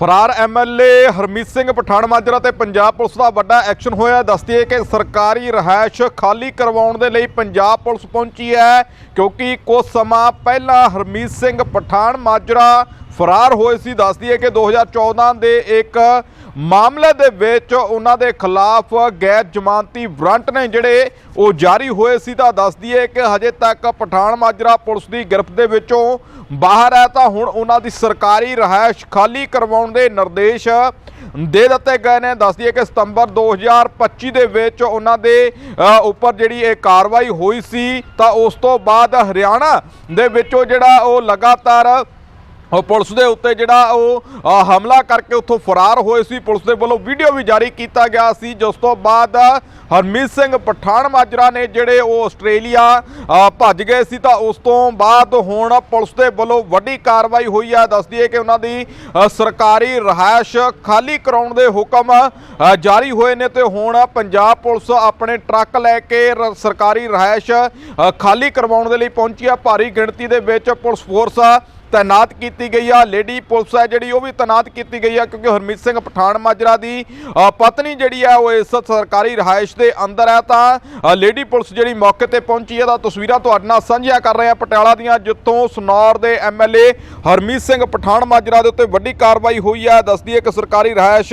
ਫਰਾਰ ਐਮਐਲਏ ਹਰਮੀਤ ਸਿੰਘ ਪਠਾਨ ਮਾਜਰਾ ਤੇ ਪੰਜਾਬ ਪੁਲਿਸ ਦਾ ਵੱਡਾ ਐਕਸ਼ਨ ਹੋਇਆ ਦੱਸਦੀ ਕਿ ਸਰਕਾਰੀ ਰਹਾਇਸ਼ ਖਾਲੀ ਕਰਵਾਉਣ ਦੇ ਲਈ ਪੰਜਾਬ ਪੁਲਿਸ ਪਹੁੰਚੀ ਹੈ, ਕਿਉਂਕਿ ਕੁਝ ਸਮਾਂ ਪਹਿਲਾਂ ਹਰਮੀਤ ਸਿੰਘ ਪਠਾਨ ਮਾਜਰਾ ਫਰਾਰ ਹੋਏ ਸੀ। ਦੱਸਦੀ ਹੈ ਕਿ 2014 ਦੇ ਇੱਕ ਮਾਮਲੇ ਦੇ ਵਿੱਚ ਉਹਨਾਂ ਦੇ ਖਿਲਾਫ ਗੈਰ ਜ਼ਮਾਨਤੀ ਵਾਰੰਟ ਨੇ ਜਿਹੜੇ ਉਹ ਜਾਰੀ ਹੋਏ ਸੀ ਤਾਂ ਦੱਸਦੀ ਹੈ ਕਿ ਹਜੇ ਤੱਕ ਪਠਾਨ ਮਾਜਰਾ ਪੁਲਿਸ ਦੀ ਗ੍ਰਿਫਤ ਦੇ ਵਿੱਚੋਂ ਬਾਹਰ ਹੈ ਤਾਂ ਹੁਣ ਉਹਨਾਂ ਦੀ ਸਰਕਾਰੀ ਰਹਾਇਸ਼ ਖਾਲੀ ਕਰਵਾਉਣ ਦੇ ਨਿਰਦੇਸ਼ ਦੇ ਦਿੱਤੇ ਗਏ ਨੇ। ਦੱਸਦੀ ਹੈ ਕਿ ਸਤੰਬਰ 2025 ਦੇ ਵਿੱਚ ਉਹਨਾਂ ਦੇ ਉੱਪਰ ਜਿਹੜੀ ਇਹ ਕਾਰਵਾਈ ਹੋਈ ਸੀ ਤਾਂ ਉਸ ਤੋਂ ਬਾਅਦ ਹਰਿਆਣਾ ਦੇ ਵਿੱਚੋਂ ਜਿਹੜਾ ਉਹ ਲਗਾਤਾਰ ਉਹ ਪੁਲਿਸ ਦੇ ਉੱਤੇ ਜਿਹੜਾ ਉਹ ਹਮਲਾ ਕਰਕੇ ਉੱਥੋਂ ਫਰਾਰ ਹੋਏ ਸੀ। ਪੁਲਿਸ ਦੇ ਵੱਲੋਂ ਵੀਡੀਓ ਵੀ ਜਾਰੀ ਕੀਤਾ ਗਿਆ ਸੀ। ਜਿਸ ਤੋਂ ਬਾਅਦ ਹਰਮੀਤ ਸਿੰਘ ਪਠਾਨ ਮਾਜਰਾ ਨੇ ਜਿਹੜੇ ਉਹ ਆਸਟ੍ਰੇਲੀਆ ਭੱਜ ਗਏ ਸੀ ਤਾਂ ਉਸ ਤੋਂ ਬਾਅਦ ਹੁਣ ਪੁਲਿਸ ਦੇ ਵੱਲੋਂ ਵੱਡੀ ਕਾਰਵਾਈ ਹੋਈ ਹੈ ਦੱਸਦੀ ਹੈ ਕਿ ਉਹਨਾਂ ਦੀ ਸਰਕਾਰੀ ਰਹਾਇਸ਼ ਖਾਲੀ ਕਰਾਉਣ ਦੇ ਹੁਕਮ ਜਾਰੀ ਹੋਏ ਨੇ ਤੇ ਹੁਣ ਪੰਜਾਬ ਪੁਲਿਸ ਆਪਣੇ ਟਰੱਕ ਲੈ ਕੇ ਰ- ਸਰਕਾਰੀ ਰਹਾਇਸ਼ ਖਾਲੀ ਕਰਵਾਉਣ ਦੇ ਲਈ ਪਹੁੰਚੀ ਹੈ ਭਾਰੀ ਗਿਣਤੀ ਦੇ ਵਿੱਚ ਪੁਲਿਸ ਫੋਰਸ ਤੈਨਾਤ ਕੀਤੀ ਗਈ ਆ। ਲੇਡੀ ਪੁਲਿਸ ਹੈ ਜਿਹੜੀ, ਉਹ ਵੀ ਤੈਨਾਤ ਕੀਤੀ ਗਈ ਆ, ਕਿਉਂਕਿ ਹਰਮੀਤ ਸਿੰਘ ਪਠਾਨ ਮਾਜਰਾ ਦੀ ਪਤਨੀ ਜਿਹੜੀ ਆ, ਉਹ ਇਸ ਸਰਕਾਰੀ ਰਹਾਇਸ਼ ਦੇ ਅੰਦਰ ਹੈ। ਤਾਂ ਲੇਡੀ ਪੁਲਿਸ ਜਿਹੜੀ ਮੌਕੇ ਤੇ ਪਹੁੰਚੀ ਹੈ, ਤਾਂ ਤਸਵੀਰਾਂ ਤੁਹਾਡੇ ਨਾਲ ਸਾਂਝੀਆਂ ਕਰ ਰਹੇ ਆ ਪਟਿਆਲਾ ਦੀਆਂ, ਜਿੱਥੋਂ ਸਨੌਰ ਦੇ ਐਮਐਲਏ ਹਰਮੀਤ ਸਿੰਘ ਪਠਾਨ ਮਾਜਰਾ ਦੇ ਉੱਤੇ ਵੱਡੀ ਕਾਰਵਾਈ ਹੋਈ ਹੈ। ਦੱਸਦੀ ਹੈ ਕਿ ਸਰਕਾਰੀ ਰਹਾਇਸ਼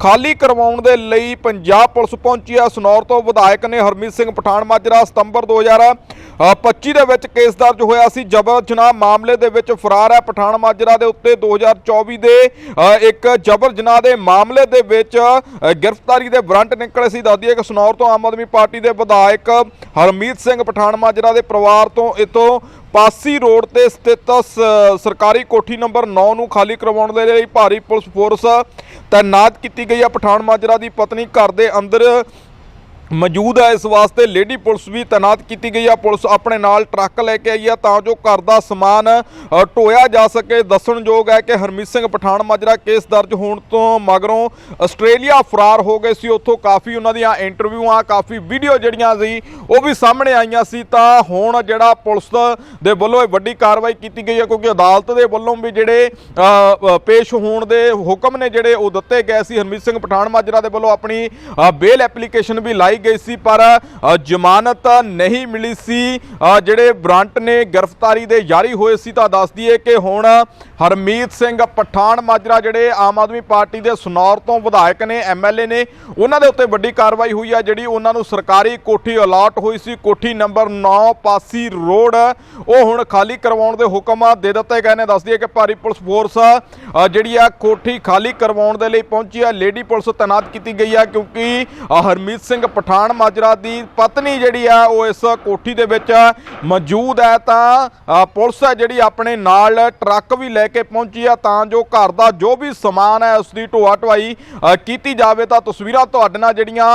ਖਾਲੀ ਕਰਵਾਉਣ ਦੇ ਲਈ ਪੰਜਾਬ ਪੁਲਿਸ ਪਹੁੰਚੀ ਹੈ। ਸਨੌਰ ਤੋਂ ਵਿਧਾਇਕ ਨੇ ਹਰਮੀਤ ਸਿੰਘ ਪਠਾਨ ਮਾਜਰਾ ਸਤੰਬਰ 2025 ਦੇ ਵਿੱਚ ਕੇਸ ਦਰਜ ਹੋਇਆ ਸੀ। ਜਬਰ ਜਨਾਹ ਮਾਮਲੇ ਦੇ ਵਿੱਚ ਫਰਾਰ ਹੈ ਪਠਾਨ ਮਾਜਰਾ ਦੇ ਉੱਤੇ। 2024 ਦੇ ਇੱਕ ਜਬਰ ਜਨਾਹ ਦੇ ਮਾਮਲੇ ਦੇ ਵਿੱਚ ਗ੍ਰਿਫਤਾਰੀ ਦੇ ਵਾਰੰਟ ਨਿਕਲੇ ਸੀ। ਦੱਸਦੀ ਹੈ ਕਿ ਸਨੌਰ ਤੋਂ ਆਮ ਆਦਮੀ ਪਾਰਟੀ ਦੇ ਵਿਧਾਇਕ ਹਰਮੀਤ ਸਿੰਘ ਪਠਾਨ ਮਾਜਰਾ ਦੇ ਪਰਿਵਾਰ ਤੋਂ ਇਤੋਂ ਪਾਸੀ ਰੋਡ ਤੇ ਸਥਿਤ ਸਰਕਾਰੀ ਕੋਠੀ ਨੰਬਰ 9 ਨੂੰ ਖਾਲੀ ਕਰਵਾਉਣ ਦੇ ਲਈ ਭਾਰੀ ਪੁਲਿਸ ਫੋਰਸ ਤਾਇਨਾਤ ਕੀਤੀ ਗਈ ਹੈ। ਪਠਾਨ ਮਾਜਰਾ ਦੀ ਪਤਨੀ ਘਰ ਦੇ ਅੰਦਰ ਮੌਜੂਦ ਹੈ, ਇਸ ਵਾਸਤੇ ਲੇਡੀ ਪੁਲਿਸ ਵੀ ਤੈਨਾਤ ਕੀਤੀ ਗਈ ਆ। ਪੁਲਿਸ ਆਪਣੇ ਨਾਲ ਟਰੱਕ ਲੈ ਕੇ ਆਈ ਆ ਤਾਂ ਜੋ ਘਰ ਦਾ ਸਮਾਨ ਢੋਇਆ ਜਾ ਸਕੇ। ਦੱਸਣਯੋਗ ਹੈ ਕਿ ਹਰਮੀਤ ਸਿੰਘ ਪਠਾਨ ਮਾਜਰਾ ਕੇਸ ਦਰਜ ਹੋਣ ਤੋਂ ਮਗਰੋਂ ਆਸਟ੍ਰੇਲੀਆ ਫਰਾਰ ਹੋ ਗਏ ਸੀ। ਉੱਥੋਂ ਕਾਫੀ ਉਹਨਾਂ ਦੀਆਂ ਇੰਟਰਵਿਊਆਂ, ਕਾਫੀ ਵੀਡੀਓ ਜਿਹੜੀਆਂ ਸੀ, ਉਹ ਵੀ ਸਾਹਮਣੇ ਆਈਆਂ ਸੀ। ਤਾਂ ਹੁਣ ਜਿਹੜਾ ਪੁਲਿਸ ਦੇ ਵੱਲੋਂ ਇਹ ਵੱਡੀ ਕਾਰਵਾਈ ਕੀਤੀ ਗਈ ਹੈ ਕਿਉਂਕਿ ਅਦਾਲਤ ਦੇ ਵੱਲੋਂ ਵੀ ਜਿਹੜੇ ਪੇਸ਼ ਹੋਣ ਦੇ ਹੁਕਮ ਨੇ ਜਿਹੜੇ ਉਹ ਦਿੱਤੇ ਗਏ ਸੀ। ਹਰਮੀਤ ਸਿੰਘ ਪਠਾਨ ਮਾਜਰਾ ਦੇ ਵੱਲੋਂ ਆਪਣੀ ਬੇਲ ਐਪਲੀਕੇਸ਼ਨ ਵੀ ਲਾਈ ਗਈ ਸੀ, ਪਰ ਜ਼ਮਾਨਤ ਨਹੀਂ ਮਿਲੀ ਸੀ। ਜਿਹੜੇ ਬ੍ਰਾਂਟ ਨੇ ਗ੍ਰਿਫਤਾਰੀ ਦੇ ਜਾਰੀ ਹੋਏ ਸੀ, ਤਾਂ ਦੱਸ ਦਈਏ ਕਿ ਹੁਣ ਹਰਮੀਤ ਸਿੰਘ ਪਠਾਨ ਮਾਜਰਾ, ਜਿਹੜੇ ਆਮ ਆਦਮੀ ਪਾਰਟੀ ਦੇ ਸਨੌਰ ਤੋਂ ਵਿਧਾਇਕ ਨੇ ਐਮਐਲਏ ਨੇ, ਉਹਨਾਂ ਦੇ ਉੱਤੇ ਵੱਡੀ ਕਾਰਵਾਈ ਹੋਈ ਆ, ਜਿਹੜੀ ਉਹਨਾਂ ਨੂੰ ਸਰਕਾਰੀ ਕੋਠੀ ਅਲਾਟ ਹੋਈ ਸੀ। ਕੋਠੀ ਨੰਬਰ 9 ਪਾਸੀ ਰੋਡ, ਉਹ ਹੁਣ ਖਾਲੀ ਕਰਵਾਉਣ ਦੇ ਹੁਕਮ ਦੇ ਦਿੱਤੇ ਗਏ ਨੇ। ਦੱਸਦੀ ਹੈ ਕਿ ਭਾਰੀ ਪੁਲਿਸ ਫੋਰਸ ਜਿਹੜੀ ਆ ਕੋਠੀ ਖਾਲੀ ਕਰਵਾਉਣ ਦੇ ਲਈ ਪਹੁੰਚੀ ਆ। ਲੇਡੀ ਪੁਲਿਸ ਤੈਨਾਤ ਕੀਤੀ ਗਈ ਆ, ਕਿਉਂਕਿ ਹਰਮੀਤ ਸਿੰਘ ਪਠਾਨ ਮਾਜਰਾ ਦੀ ਪਤਨੀ ਜਿਹੜੀ ਆ ਉਹ ਇਸ ਕੋਠੀ ਦੇ ਵਿੱਚ ਮੌਜੂਦ ਹੈ ਤਾਂ ਪੁਲਿਸ ਹੈ ਜਿਹੜੀ ਆਪਣੇ ਨਾਲ ਟਰੱਕ ਵੀ ਲੈ ਕੇ ਪਹੁੰਚੀ ਆ ਤਾਂ ਜੋ ਘਰ ਦਾ ਜੋ ਵੀ ਸਮਾਨ ਹੈ ਉਸ ਦੀ ਢੋਆ ਢਵਾਈ ਕੀਤੀ ਜਾਵੇ ਤਾਂ ਤਸਵੀਰਾਂ ਤੁਹਾਡੇ ਨਾਲ ਜਿਹੜੀਆਂ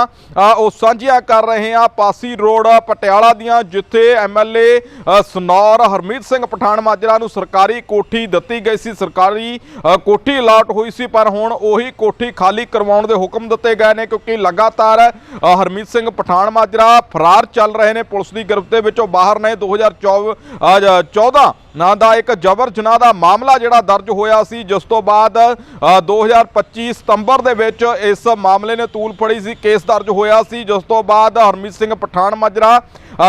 ਉਹ ਸਾਂਝੀਆਂ ਕਰ ਰਹੇ ਆ ਪਾਸੀ ਰੋਡ ਪਟਿਆਲਾ ਦੀਆਂ ਜਿੱਥੇ ਐਮਐਲਏ ਸਨੌਰ ਹਰਮੀਤ ਸਿੰਘ ਪਠਾਨ ਮਾਜਰਾ ਨੂੰ ਸਰਕਾਰੀ ਕੋਠੀ ਦਿੱਤੀ ਗਈ ਸੀ। ਸਰਕਾਰੀ ਕੋਠੀ ਅਲਾਟ ਹੋਈ ਸੀ ਪਰ ਹੁਣ ਉਹੀ ਕੋਠੀ ਖਾਲੀ ਕਰਵਾਉਣ ਦੇ ਹੁਕਮ ਦਿੱਤੇ ਗਏ ਨੇ ਕਿਉਂਕਿ ਲਗਾਤਾਰ ਅ, ਹਰਮੀਤ ਸਿੰਘ ਪਠਾਨ ਮਾਜਰਾ ਫਰਾਰ ਚੱਲ ਰਹੇ ਨੇ ਪੁਲਿਸ ਦੀ ਗ੍ਰਿਫਤ ਦੇ ਵਿੱਚੋਂ ਬਾਹਰ ਨੇ। 2024 ਅ, ਜ- 14 ਨਾਂ ਦਾ ਇੱਕ ਜਬਰ ਜਨਾਹ ਦਾ ਮਾਮਲਾ ਜਿਹੜਾ ਦਰਜ ਹੋਇਆ ਸੀ ਜਿਸ ਤੋਂ ਬਾਅਦ ਅ, 2025 ਸਤੰਬਰ ਦੇ ਵਿੱਚ ਇਸ ਮਾਮਲੇ ਨੇ ਤੂਲ ਫੜੀ ਸੀ ਕੇਸ ਦਰਜ ਹੋਇਆ ਸੀ ਜਿਸ ਤੋਂ ਬਾਅਦ ਹਰਮੀਤ ਸਿੰਘ ਪਠਾਨ ਮਾਜਰਾ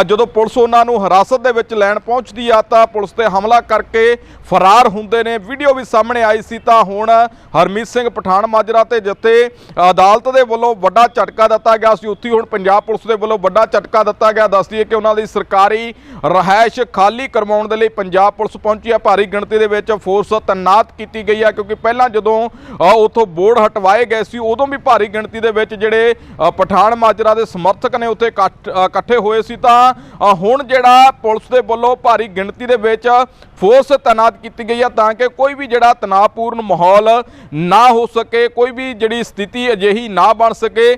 ਜਦੋਂ ਪੁਲਿਸ ਉਹਨਾਂ ਨੂੰ ਹਿਰਾਸਤ ਦੇ ਵਿੱਚ ਲੈਣ ਪਹੁੰਚਦੀ ਆ ਤਾਂ ਪੁਲਿਸ ਤੇ ਹਮਲਾ ਕਰਕੇ ਫਰਾਰ ਹੁੰਦੇ ਨੇ। ਵੀਡੀਓ ਵੀ ਸਾਹਮਣੇ ਆਈ ਸੀ ਤਾਂ ਹੁਣ ਹਰਮੀਤ ਸਿੰਘ ਪਠਾਨ ਮਾਜਰਾ ਤੇ ਜਿੱਥੇ ਅਦਾਲਤ ਦੇ ਵੱਲੋਂ ਵੱਡਾ ਝਟਕਾ ਦਿੱਤਾ ਗਿਆ ਸੀ ਉੱਥੇ ਹੁਣ ਪੰਜਾਬ ਪੁਲਿਸ ਦੇ ਵੱਲੋਂ ਵੱਡਾ ਝਟਕਾ ਦਿੱਤਾ ਗਿਆ। ਦੱਸਦੀ ਹੈ ਕਿ ਉਹਨਾਂ ਦੀ ਸਰਕਾਰੀ ਰਹਾਇਸ਼ ਖਾਲੀ ਕਰਵਾਉਣ ਦੇ ਲਈ ਪੰਜਾਬ ਪੁਲਿਸ ਪਹੁੰਚੀ ਹੈ। ਭਾਰੀ ਗਿਣਤੀ ਦੇ ਵਿੱਚ ਫੋਰਸ ਤੈਨਾਤ ਕੀਤੀ ਗਈ ਹੈ ਕਿਉਂਕਿ ਪਹਿਲਾਂ ਜਦੋਂ ਅ, ਉੱਥੋਂ ਬੋਰਡ ਹਟਵਾਏ ਗਏ ਸੀ ਉਦੋਂ ਵੀ ਭਾਰੀ ਗਿਣਤੀ ਦੇ ਵਿੱਚ ਜਿਹੜੇ ਅ, ਪਠਾਨ ਮਾਜਰਾ ਦੇ ਸਮਰਥਕ ਨੇ ਉੱਥੇ ਇਕੱਠ- ਇਕੱਠੇ ਹੋਏ ਸੀ ਤਾਂ ਹੁਣ ਜਿਹੜਾ ਪੁਲਿਸ ਦੇ ਵੱਲੋਂ ਭਾਰੀ ਗਿਣਤੀ ਦੇ ਵਿੱਚ ਫੋਰਸ ਤੈਨਾਤ ਕੀਤੀ ਗਈ ਹੈ ਤਾਂ ਕਿ ਕੋਈ ਵੀ ਜਿਹੜਾ ਤਣਾਅਪੂਰਨ ਮਾਹੌਲ ਨਾ ਹੋ ਸਕੇ ਕੋਈ ਵੀ ਜਿਹੜੀ ਸਥਿਤੀ ਅਜਿਹੀ ਨਾ ਬਣ ਸਕੇ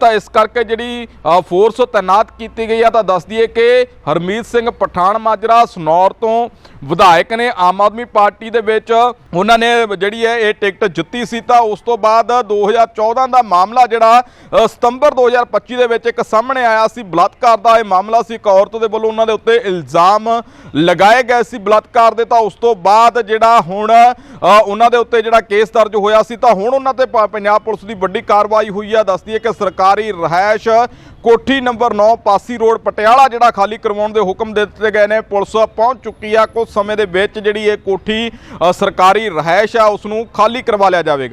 ਤਾਂ ਇਸ ਕਰਕੇ ਜਿਹੜੀ ਫੋਰਸ ਤੈਨਾਤ ਕੀਤੀ ਗਈ ਹੈ। ਤਾਂ ਦੱਸ ਦਈਏ ਕਿ ਹਰਮੀਤ ਸਿੰਘ ਪਠਾਨ ਮਾਜਰਾ ਸਨੌਰ ਤੋਂ ਵਿਧਾਇਕ ਨੇ ਆਮ ਆਦਮੀ ਪਾਰਟੀ ਦੇ ਵਿੱਚ ਉਹਨਾਂ ਨੇ ਜਿਹੜੀ ਹੈ ਇਹ ਟਿਕਟ ਜਿੱਤੀ ਸੀ ਤਾਂ ਉਸ ਤੋਂ ਬਾਅਦ 2014 ਦਾ ਮਾਮਲਾ ਜਿਹੜਾ ਸਤੰਬਰ 2025 ਦੇ ਵਿੱਚ ਇੱਕ ਸਾਹਮਣੇ ਆਇਆ ਸੀ। ਬਲਾਤਕਾਰ ਦਾ ਇਹ ਮਾਮਲਾ ਸੀ। ਇੱਕ ਔਰਤ ਦੇ ਵੱਲੋਂ ਉਹਨਾਂ ਦੇ ਉੱਤੇ ਇਲਜ਼ਾਮ ਲਗਾਏ ਗਏ ਸੀ ਬਲਾਤਕਾਰ ਦੇ। ਤਾਂ ਉਸ ਤੋਂ ਬਾਅਦ ਜਿਹੜਾ ਹੁਣ ਉਹਨਾਂ ਦੇ ਉੱਤੇ ਜਿਹੜਾ ਕੇਸ ਦਰਜ ਹੋਇਆ ਸੀ, ਤਾਂ ਹੁਣ ਉਹਨਾਂ ਤੇ ਪੰਜਾਬ ਪੁਲਿਸ ਦੀ ਵੱਡੀ ਕਾਰਵਾਈ ਹੋਈ ਆ। ਦੱਸਦੀ ਹੈ ਕਿ ਸਰਕਾਰੀ ਰਹਿائش ਕੋਠੀ ਨੰਬਰ 9 ਪਾਸੀ ਰੋਡ ਪਟਿਆਲਾ ਜਿਹੜਾ ਖਾਲੀ ਕਰਵਾਉਣ ਦੇ ਹੁਕਮ ਦਿੱਤੇ ਗਏ ਨੇ। ਪੁਲਿਸ ਪਹੁੰਚ ਚੁੱਕੀ ਆ। ਕੋ ਉਸ ਸਮੇਂ ਦੇ ਵਿੱਚ ਜਿਹੜੀ ਇਹ ਕੋਠੀ ਸਰਕਾਰੀ ਰਹਿائش ਆ ਉਸ ਨੂੰ ਖਾਲੀ ਕਰਵਾ ਲਿਆ ਜਾਵੇਗਾ।